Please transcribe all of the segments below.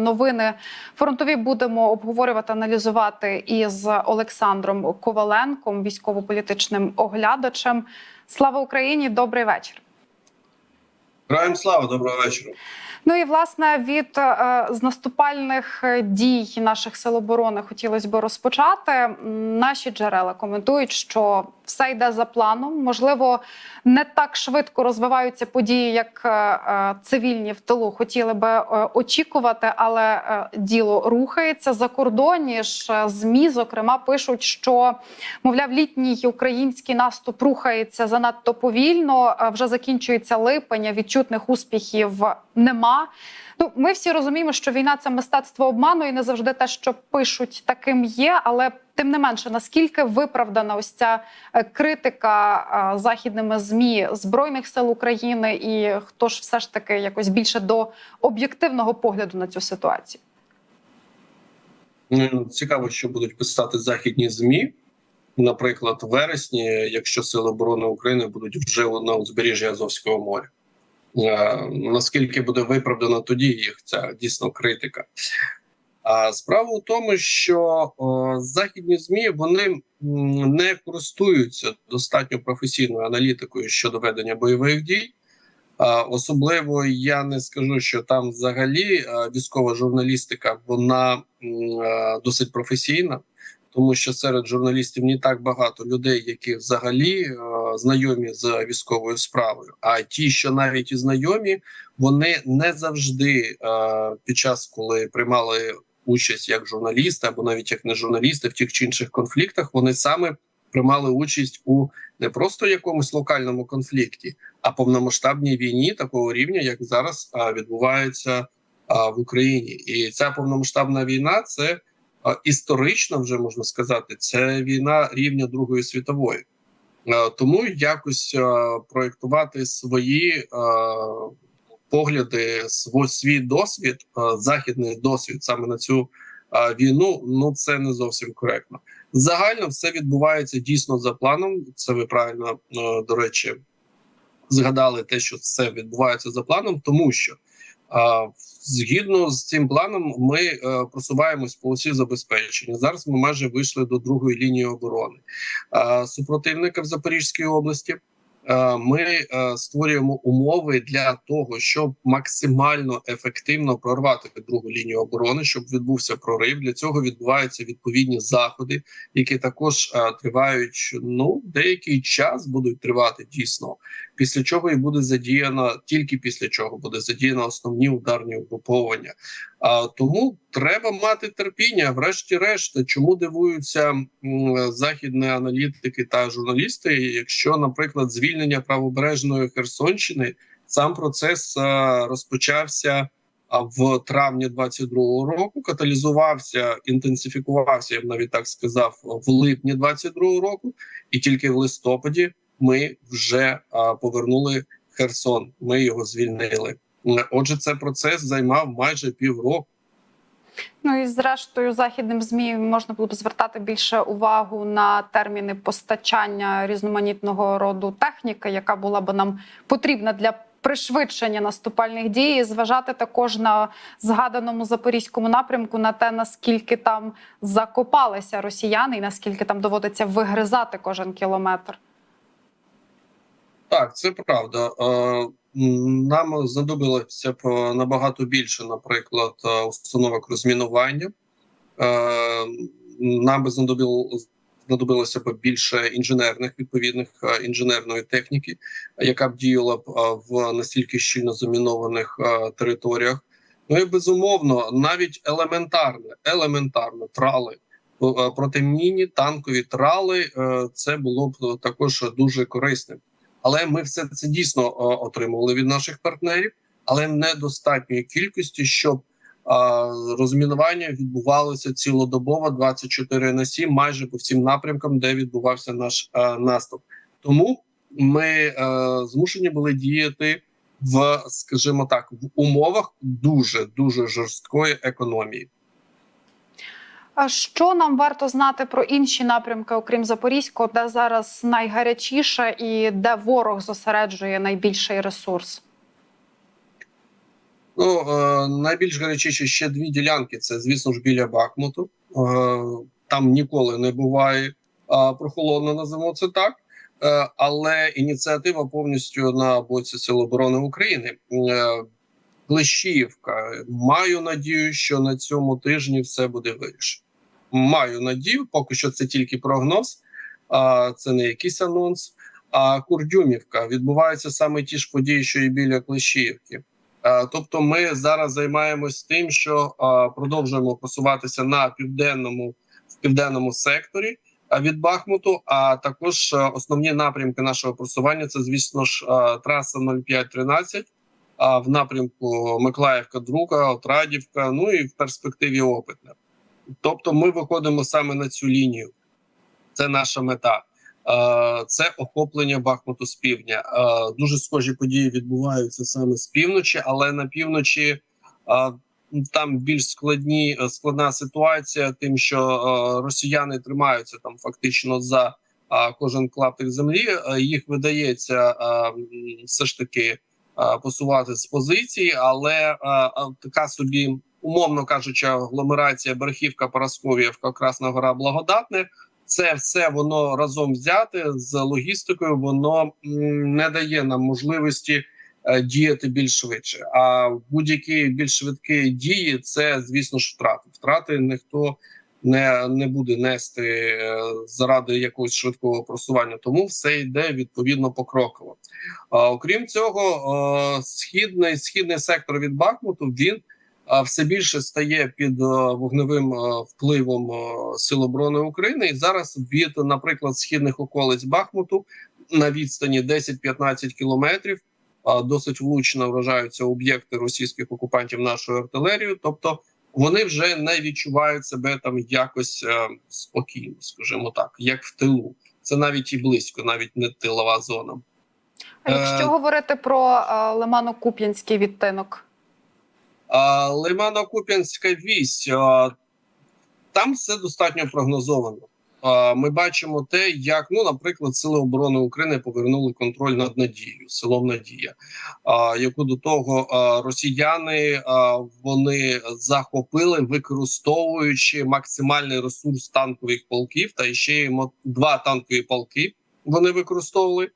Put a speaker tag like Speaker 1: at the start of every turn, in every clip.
Speaker 1: Новини фронтові будемо обговорювати, аналізувати із Олександром Коваленком, військово-політичним оглядачем. Слава Україні! Добрий вечір.
Speaker 2: Граємо слава, доброго вечора.
Speaker 1: Ну і власне від е, з наступальних е, дій наших сил оборони хотілося б розпочати. Наші джерела коментують, що все йде за планом. Можливо, не так швидко розвиваються події, як е, цивільні в тилу хотіли би очікувати, але діло рухається за кордоні ж змі. Зокрема, пишуть, що мовляв, літній український наступ рухається занадто повільно. Вже закінчується липень, а відчутних успіхів нема. Ну, ми всі розуміємо, що війна це мистецтво обману, і не завжди те, що пишуть, таким є. Але тим не менше, наскільки виправдана ось ця е, критика е, західними змі збройних сил України, і хто ж все ж таки якось більше до об'єктивного погляду на цю ситуацію?
Speaker 2: Ну, Цікаво, що будуть писати західні змі. Наприклад, в вересні, якщо сили оборони України будуть вже на узбережжі Азовського моря. Е, Наскільки буде виправдана тоді їх ця дійсно критика? А справа у тому, що о, західні змі вони не користуються достатньо професійною аналітикою щодо ведення бойових дій. А, Особливо я не скажу, що там взагалі військова журналістика вона досить професійна, тому що серед журналістів не так багато людей, які взагалі а, знайомі з військовою справою. А ті, що навіть і знайомі, вони не завжди а, під час, коли приймали участь як журналісти або навіть як не журналісти в тих чи інших конфліктах, вони саме приймали участь у не просто якомусь локальному конфлікті, а повномасштабній війні такого рівня, як зараз а, відбувається а, в Україні, і ця повномасштабна війна це історично вже можна сказати, це війна рівня Другої світової. А, тому якось а, проєктувати свої погляди, свій, досвід, західний досвід саме на цю війну. Ну це не зовсім коректно. Загально все відбувається дійсно за планом. Це ви правильно е, до речі згадали те, що все відбувається за планом, тому що е, згідно з цим планом ми е, просуваємось по осі забезпечення. Зараз ми майже вийшли до другої лінії оборони супротивника в Запорізькій області. Ми е, створюємо умови для того, щоб максимально ефективно прорвати другу лінію оборони, щоб відбувся прорив. Для цього відбуваються відповідні заходи, які також е, тривають ну деякий час, будуть тривати дійсно. Після чого і буде задіяно тільки після чого буде задіяно основні ударні угруповання. А тому треба мати терпіння. Врешті-решт, чому дивуються західні аналітики та журналісти, якщо, наприклад, звільнення правобережної Херсонщини, сам процес а, розпочався а, в травні 22-го року, каталізувався, інтенсифікувався, я б навіть так сказав, в липні 22-го року, і тільки в листопаді ми вже повернули Херсон. Ми його звільнили. Отже, цей процес займав майже півроку.
Speaker 1: Ну і зрештою, західним змі можна було б звертати більше увагу на терміни постачання різноманітного роду техніки, яка була б нам потрібна для пришвидшення наступальних дій, і зважати також на згаданому запорізькому напрямку на те, наскільки там закопалися росіяни, і наскільки там доводиться вигризати кожен кілометр.
Speaker 2: Так, це правда. Е, Нам знадобилося б е, набагато більше, наприклад, е, установок розмінування. Нам би знадобилося б більше інженерних відповідних інженерної техніки, яка б діяла б в настільки щільно замінованих територіях. Ну і безумовно, навіть елементарне, елементарно трали протимінні танкові трали. Це було б також дуже корисним. Але ми все це дійсно отримували від наших партнерів, але недостатньої кількості, щоб розмінування відбувалося цілодобово 24 на 7, майже по всім напрямкам, де відбувався наш наступ. Тому ми змушені були діяти в, скажімо так, в умовах дуже дуже жорсткої економії.
Speaker 1: А що нам варто знати про інші напрямки, окрім Запорізького, де зараз найгарячіше і де ворог зосереджує найбільший ресурс?
Speaker 2: Ну е, найбільш гарячіші ще дві ділянки. Це звісно ж біля Бахмуту. Е, там ніколи не буває а, прохолодно, називаємо це так. Е, але ініціатива повністю на боці Сил оборони України. Е, Клещіївка. Маю надію, що на цьому тижні все буде вирішено. Маю надію, поки що це тільки прогноз, а це не якийсь анонс. А Курдюмівка відбуваються саме ті ж події, що і біля Клещіївки. Тобто, ми зараз займаємось тим, що продовжуємо просуватися на південному в південному секторі від Бахмуту. А також основні напрямки нашого просування це, звісно ж, траса 0513 а в напрямку Миколаївка, Друга, Отрадівка, ну і в перспективі Опитне. Тобто, ми виходимо саме на цю лінію. Це наша мета. Е, Це охоплення Бахмуту з півдня. Е, Дуже схожі події відбуваються саме з півночі, але на півночі е, там більш складні складна ситуація, тим, що росіяни тримаються там фактично за кожен клаптик землі. Їх видається все ж таки посувати з позиції, але така собі, умовно кажучи, агломерація Берхівка, Парасковіївка, Красна Гора, Благодатне. Це все воно разом взяте з логістикою, воно не дає нам можливості е, діяти більш швидше. А будь-які більш швидкі дії це, звісно ж, втрати. Втрати ніхто не, не буде нести е, заради якогось швидкого просування. Тому все йде відповідно покроково. Окрім цього, е, східний східний сектор від Бахмуту він все більше стає під е, вогневим е, впливом е, Сил оборони України. І зараз від, наприклад, східних околиць Бахмуту на відстані 10-15 кілометрів досить влучно вражаються об'єкти російських окупантів нашою артилерією. Тобто вони вже не відчувають себе там якось е, спокійно, скажімо так, як в тилу. Це навіть і близько, навіть не тилова зона.
Speaker 1: А якщо
Speaker 2: Е,
Speaker 1: говорити про е, Лимано-Куп'янський відтинок,
Speaker 2: Лимано-Куп'янська вісь там все достатньо прогнозовано. Ми бачимо те, як ну, наприклад, сили оборони України повернули контроль над Надією, селом Надія, яку до того росіяни вони захопили, використовуючи максимальний ресурс танкових полків, та ще й два танкові полки вони використовували е,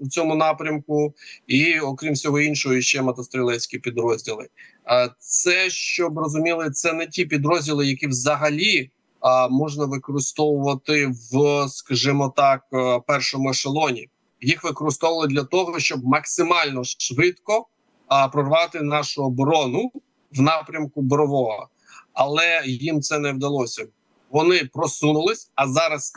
Speaker 2: у цьому напрямку, і окрім всього іншого, ще мотострілецькі підрозділи. А це щоб розуміли, це не ті підрозділи, які взагалі а, можна використовувати в, скажімо так, е, першому ешелоні. Їх використовували для того, щоб максимально швидко а, прорвати нашу оборону в напрямку Борового. Але їм це не вдалося. Вони просунулись, а зараз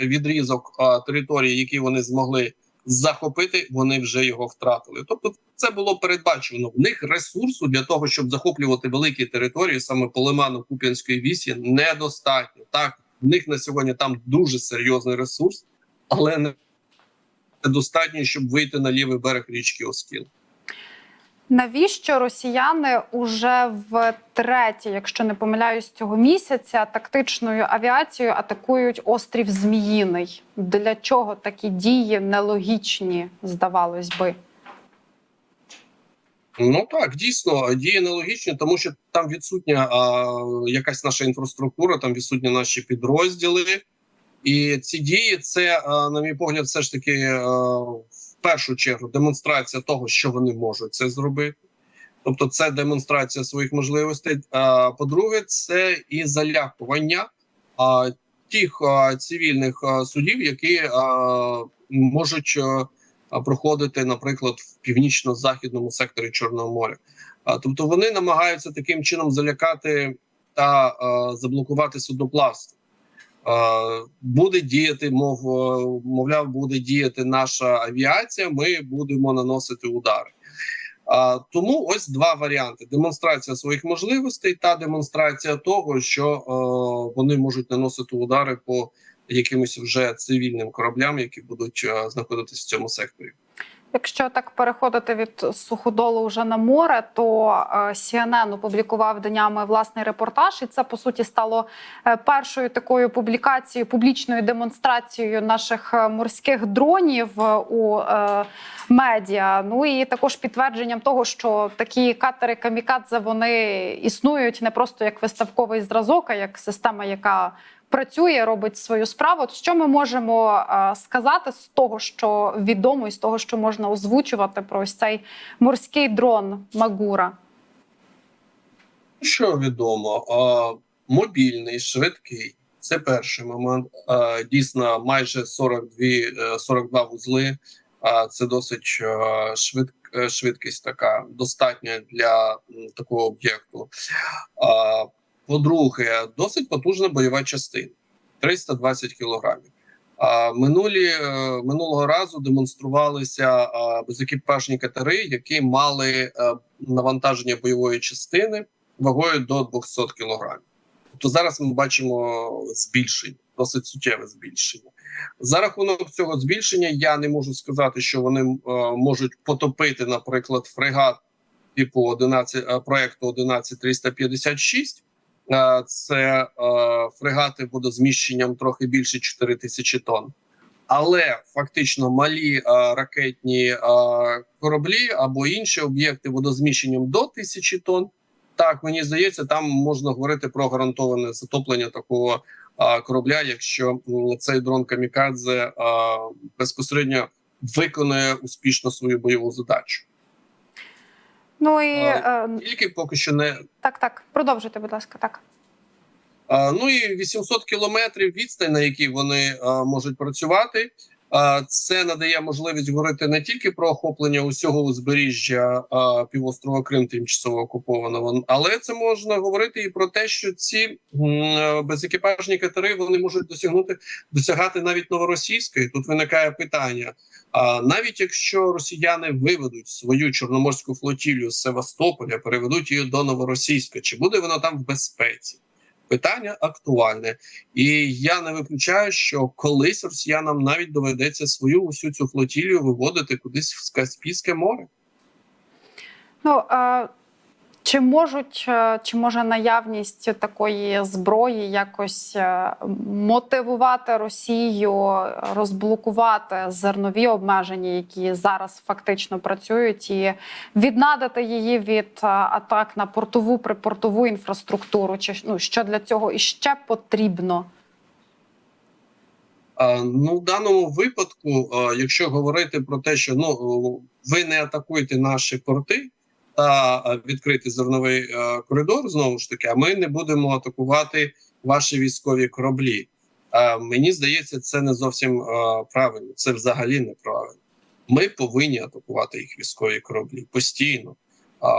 Speaker 2: відрізок території, який вони змогли захопити, вони вже його втратили. Тобто, це було передбачено. В них ресурсу для того, щоб захоплювати великі території, саме по лиману Куп'янської вісі, недостатньо. Так, в них на сьогодні там дуже серйозний ресурс, але недостатньо, щоб вийти на лівий берег річки Оскіл.
Speaker 1: Навіщо росіяни уже в третє, якщо не помиляюсь, цього місяця тактичною авіацією атакують острів Зміїний? Для чого такі дії нелогічні, здавалось би?
Speaker 2: Ну так, дійсно діє нелогічно, тому що там відсутня а, якась наша інфраструктура, там відсутні наші підрозділи, і ці дії це, а, на мій погляд, все ж таки а, першу чергу демонстрація того, що вони можуть це зробити. Тобто, це демонстрація своїх можливостей. По-друге, це і залякування тих цивільних судів, які можуть. а, проходити, наприклад, в північно-західному секторі Чорного моря. Тобто вони намагаються таким чином залякати та а, заблокувати судноплавство. А, Буде діяти, мов е, мовляв, буде діяти наша авіація. Ми будемо наносити удари. Тому ось два варіанти: демонстрація своїх можливостей та демонстрація того, що е, вони можуть наносити удари по якимось вже цивільним кораблям, які будуть е, знаходитися в цьому секторі.
Speaker 1: Якщо так переходити від суходолу вже на море, то е, CNN опублікував днями власний репортаж, і це по суті стало е, першою такою публікацією, публічною демонстрацією наших е, морських дронів у медіа. Ну і також підтвердженням того, що такі катери камікадзе вони існують не просто як виставковий зразок, а як система, яка працює, робить свою справу. От Що ми можемо е, сказати з того, що відомо, і з того, що можна озвучувати про ось цей морський дрон Магура?
Speaker 2: Що відомо, а, мобільний, швидкий. Це перший момент. А, дійсно, майже 42, е, 42 вузли. А, це досить е, швид, е, швидкість така достатня для такого об'єкту. По-друге, досить потужна бойова частина 320 кілограмів. А минулі е, минулого разу демонструвалися безекіпажні катери, які мали е, навантаження бойової частини вагою до 200 кілограмів. Тобто зараз ми бачимо збільшення, досить суттєве збільшення. За рахунок цього збільшення я не можу сказати, що вони е, можуть потопити, наприклад, фрегат типу 11 е, проекту 11356. Е, Це е, фрегати водозміщенням трохи більше 4 тисячі тонн. Але фактично малі е, ракетні е, кораблі або інші об'єкти водозміщенням до тисячі тонн. Так, мені здається, там можна говорити про гарантоване затоплення такого а, корабля, якщо цей дрон Камікадзе а, безпосередньо виконує успішно свою бойову задачу.
Speaker 1: Ну і
Speaker 2: А,
Speaker 1: е,
Speaker 2: Тільки поки що не
Speaker 1: так, так, продовжуйте, будь ласка, так.
Speaker 2: Ну і 800 кілометрів відстань, на якій вони можуть працювати. Це надає можливість говорити не тільки про охоплення усього узбережжя півострова Крим, тимчасово окупованого, але це можна говорити і про те, що ці безекіпажні катери вони можуть досягнути досягати навіть новоросійської. Тут виникає питання: а навіть якщо росіяни виведуть свою чорноморську флотілію з Севастополя, переведуть її до новоросійська, чи буде вона там в безпеці? Питання актуальне, і я не виключаю, що колись росіянам навіть доведеться свою усю цю флотілію виводити кудись в Каспійське море.
Speaker 1: Ну е, чи можуть, е, чи може наявність такої зброї якось е, мотивувати Росію розблокувати зернові обмеження, які зараз фактично працюють, і віднадати її від е, атак на портову припортову інфраструктуру? Чи ну що для цього іще потрібно?
Speaker 2: Ну, в даному випадку, якщо говорити про те, що ну ви не атакуєте наші порти та відкрити зерновий коридор, знову ж таки, а ми не будемо атакувати ваші військові кораблі. Мені здається, це не зовсім правильно. Це взагалі неправильно. Ми повинні атакувати їх військові кораблі постійно.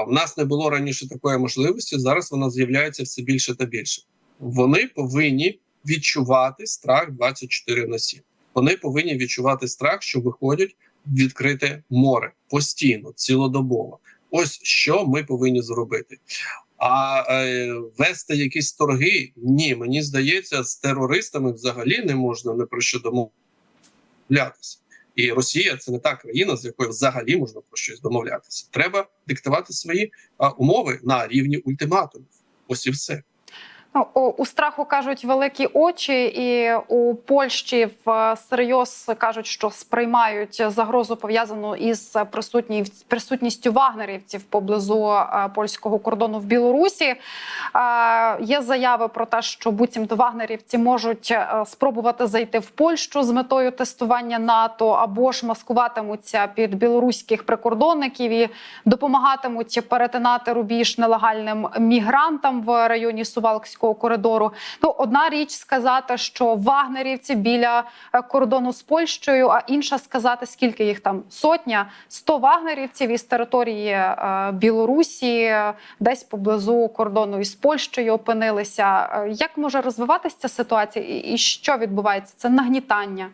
Speaker 2: В нас не було раніше такої можливості. Зараз вона з'являється все більше та більше. Вони повинні відчувати страх 24 на 7. Вони повинні відчувати страх, що виходять відкрите море постійно, цілодобово. Ось що ми повинні зробити. А е, вести якісь торги ні, мені здається, з терористами взагалі не можна не про що домовлятися. І Росія це не та країна, з якою взагалі можна про щось домовлятися. Треба диктувати свої а, умови на рівні ультиматумів. Ось і все.
Speaker 1: У, страху кажуть великі очі, і у Польщі в серйоз кажуть, що сприймають загрозу пов'язану із присутні, присутністю вагнерівців поблизу е, польського кордону в Білорусі. Е, є заяви про те, що буцімто вагнерівці можуть е, спробувати зайти в Польщу з метою тестування НАТО або ж маскуватимуться під білоруських прикордонників і допомагатимуть перетинати рубіж нелегальним мігрантам в районі Сувалкського коридору. Ну, одна річ сказати, що вагнерівці біля е, кордону з Польщею, а інша сказати, скільки їх там сотня, 100 вагнерівців із території е, Білорусі, е, десь поблизу кордону із Польщею опинилися. Як може розвиватися ця ситуація, і, що відбувається? Це нагнітання.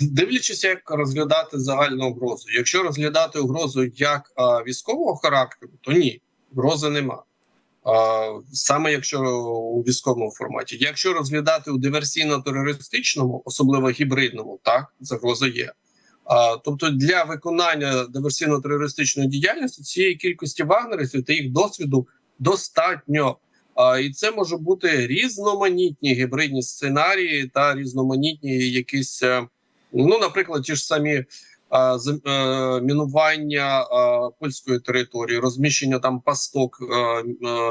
Speaker 2: Дивлячись, як розглядати загальну угрозу. Якщо розглядати угрозу як військового характеру, то ні, угрози нема. Саме якщо у військовому форматі. Якщо розглядати у диверсійно-терористичному, особливо гібридному, так загроза є. Тобто для виконання диверсійно-терористичної діяльності цієї кількості вагнерівців та їх досвіду достатньо. І це може бути різноманітні гібридні сценарії та різноманітні якісь, е, ну, наприклад, ті ж самі мінування польської території, розміщення там пасток е, е,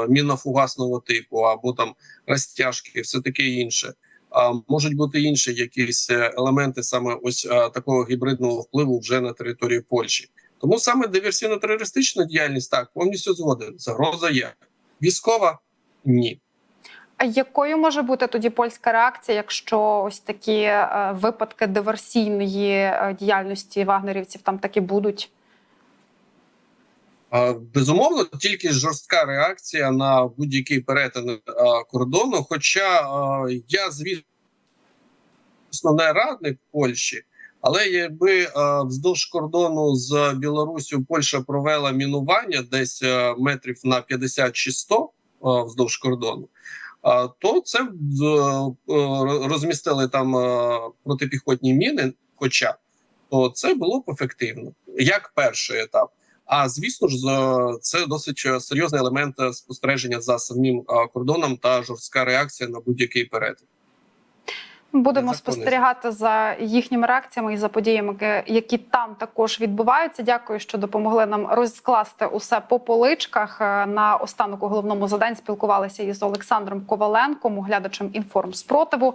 Speaker 2: мінно-фугасного типу або там розтяжки, все таке інше. Можуть бути інші якісь е, елементи саме ось е, такого гібридного впливу вже на території Польщі. Тому саме диверсійно-терористична діяльність так повністю згоден. Загроза є військова ні.
Speaker 1: А якою може бути тоді польська реакція, якщо ось такі е, випадки диверсійної е, діяльності вагнерівців там таки будуть?
Speaker 2: Безумовно, тільки жорстка реакція на будь-який перетин кордону. Хоча я, звісно, не радник Польщі, але якби вздовж кордону з Білоруссю Польща провела мінування десь метрів на 50 чи 100 вздовж кордону, то це е, е, розмістили там е, протипіхотні міни, хоча то це було б ефективно як перший етап. А звісно ж, це досить серйозний елемент спостереження за самим кордоном та жорстка реакція на будь-який перетин.
Speaker 1: Будемо спостерігати за їхніми реакціями і за подіями, які там також відбуваються. Дякую, що допомогли нам розкласти усе по поличках. Е, На останок у головному за день спілкувалися із Олександром Коваленком, оглядачем інформ спротиву.